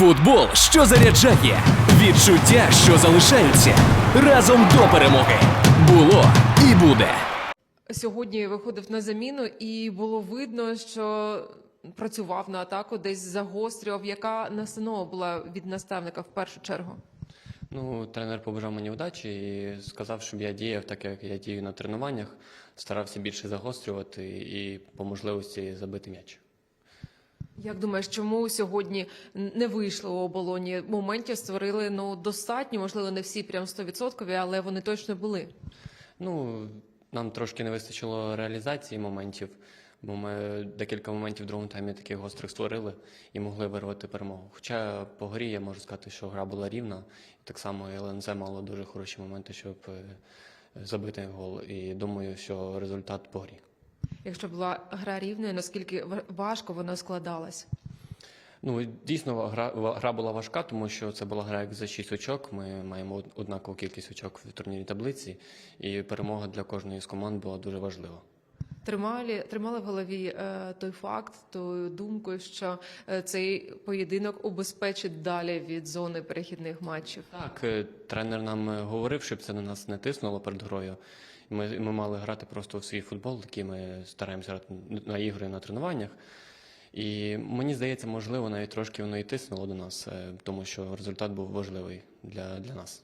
Футбол, що заряджає, відчуття, що залишаються разом до перемоги. Було і буде. Сьогодні виходив на заміну, і було видно, що працював на атаку, десь загострював. Яка настанова була від наставника в першу чергу? Ну, тренер побажав мені удачі і сказав, щоб я діяв так, як я дію на тренуваннях, старався більше загострювати і по можливості забити м'яч. Як думаєш, чому сьогодні не вийшло у оболоні? Моментів створили ну достатньо, можливо, не всі прям 100%, але вони точно були. Ну, нам трошки не вистачило реалізації моментів, бо ми декілька моментів в другому таймі таких гострих створили і могли вирвати перемогу. Хоча по грі я можу сказати, що гра була рівна, так само і ЛНЗ мало дуже хороші моменти, щоб е, забити гол. І думаю, що результат по грі. Якщо була гра рівною, наскільки ва- важко вона складалась? Ну, дійсно, гра, гра була важка, тому що це була гра як за 6 очок. Ми маємо однакову кількість очок в турнірній таблиці, і перемога для кожної з команд була дуже важлива. Тримали, тримали в голові е, той факт, тою думкою, що е, цей поєдинок убезпечить далі від зони перехідних матчів. Так, е, тренер нам говорив, щоб це на нас не тиснуло перед грою. Ми, ми мали грати просто в свій футбол, який ми стараємося грати на ігри на тренуваннях. І мені здається, можливо, навіть трошки воно і тиснуло до нас, тому що результат був важливий для, для нас.